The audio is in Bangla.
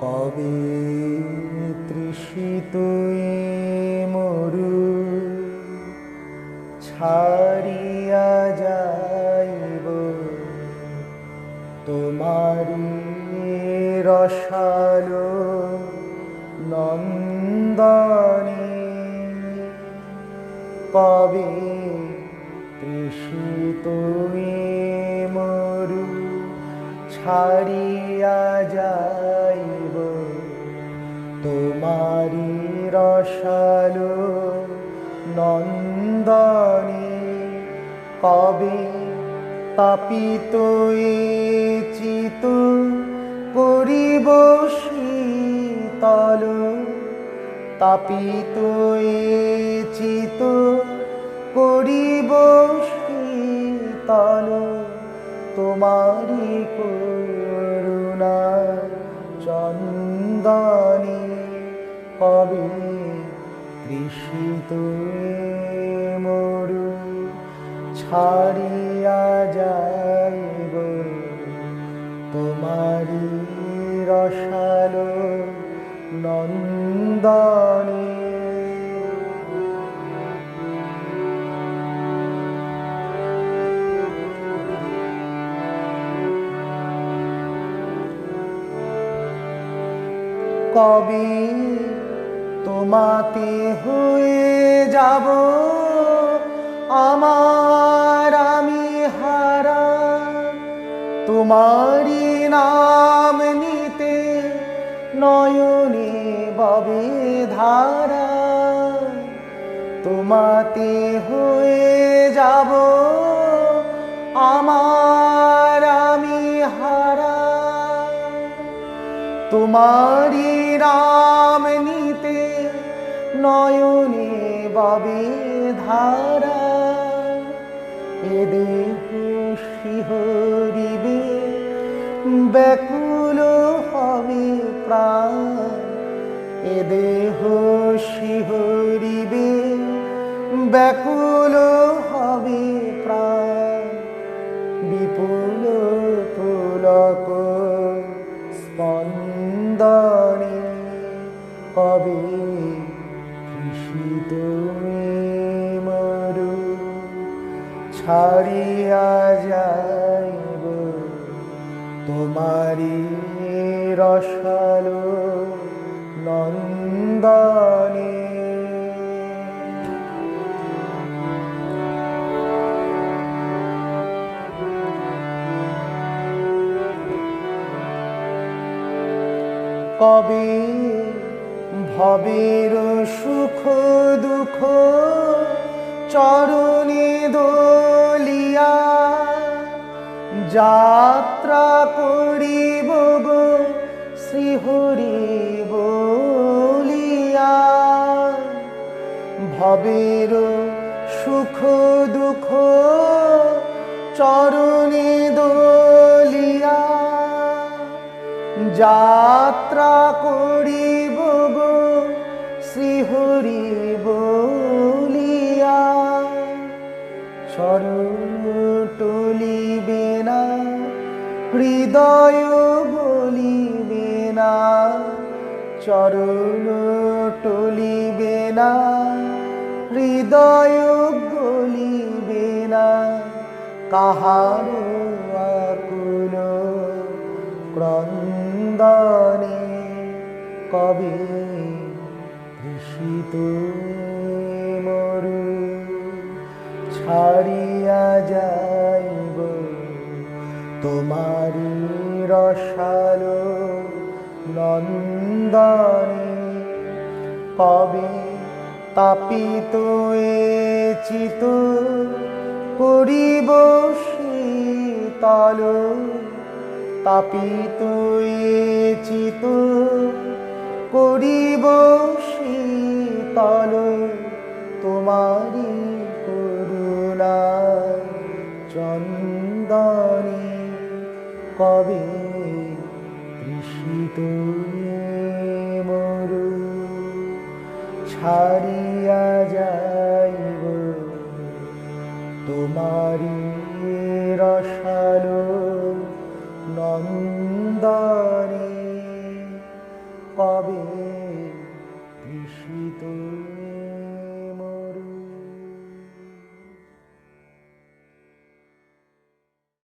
কবে তৃষিত মরু? ছাড়িয়া যাইব। তোমারি রসালো নন্দনে। কবে তৃষিত মরু? ছাড়িয়া যাইব তোমারি রসালো নন্দনে কবে তাপিত চিত করিব শীতল তাপিত চিত করিব শীতল তোমারি করুণা চন্দনে কবে কৃষিত মরু ছাড়িয়া যাইব। তোমারি রসালো নন্দনে। কবে তোমাতে হয়ে যাব। আমার আমি হারা। তোমারি নাম নিতে নয়নে ববে ধারা। তোমাতে হয়ে যাব। আমার আমি হারা। তোমারি রাম নয়নে বাবে ধারা, এ দেহ শিহরিবে, ব্যাকুল হবে প্রাণ, এ দেহ শিহরিবে, ব্যাকুল হবে প্রাণ। বিপুল পুলক স্পন্দনে কবে মরু ছাড়িয়া যাইব। তোমারি রসালো নন্দনে। কবে ভবের সুখ, দুঃখ, চরণে দলিয়া। যাত্রা করিব গো, শ্রীহরি বলিয়া। ভবের সুখ, দুঃখ, চরণে দলিয়া। যাত্রা করিব হৃদয় বলিবে না, চরণ টলিবে না, হৃদয় গলিবে না, কাহার আকুল ক্রন্দনে কবে কৃষিত মরু, ছাড়িয়া যাইব তোমারি রসালো নন্দনে কবে তাপিত চিত করিব শীতল তাপিত চিত করিব কবে কৃষিত মরু? ছাড়িয়া যাইব তোমারি রসালো নন্দনে। রবে তৃষিত